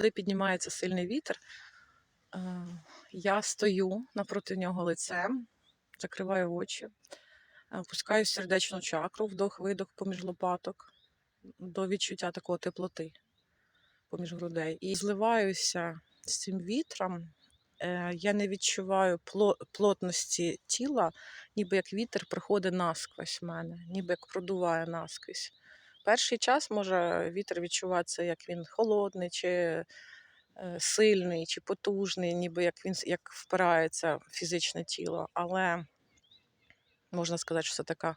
Коли піднімається сильний вітер, е, я стою напроти нього лицем, закриваю очі, е, опускаю сердечну чакру, вдох-видох поміж лопаток до відчуття такого теплоти поміж грудей. І зливаюся з цим вітром. Е, Я не відчуваю плотності тіла, ніби як вітер проходить насквозь мене, ніби як продуває насквозь. Перший час може вітер відчуватися, як він холодний, чи е, сильний, чи потужний, ніби як він як впирається в фізичне тіло. Але можна сказати, що це така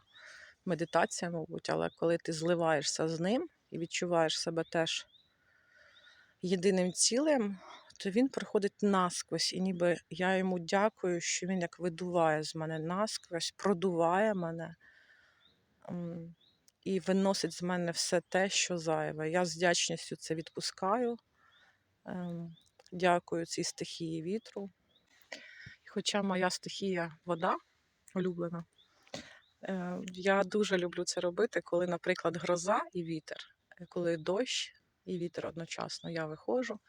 медитація, мабуть, але коли ти зливаєшся з ним і відчуваєш себе теж єдиним цілим, то він проходить насквозь. І ніби я йому дякую, що він як видуває з мене насквозь, продуває мене і виносить з мене все те, що зайве. Я з вдячністю це відпускаю. Ем, Дякую цій стихії вітру. Хоча моя стихія вода улюблена, е, я дуже люблю це робити, коли, наприклад, гроза і вітер, Е, коли дощ і вітер одночасно я виходжу,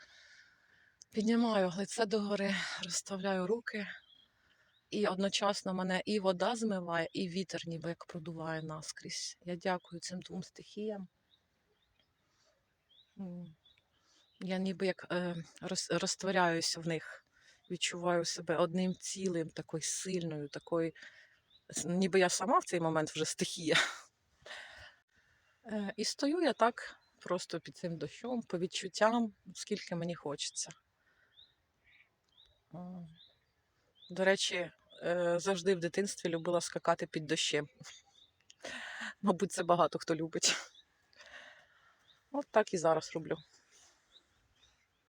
піднімаю лице догори, розставляю руки, і одночасно мене і вода змиває, і вітер ніби як продуває наскрізь. Я дякую цим двом стихіям. Я ніби як е, роз, розтворяюся в них, відчуваю себе одним цілим, такою сильною, такою, ніби я сама в цей момент вже стихія. Е, І стою я так просто під цим дощом, по відчуттям, скільки мені хочеться. До речі, е, завжди в дитинстві любила скакати під дощем. Мабуть, це багато хто любить. От так і зараз роблю.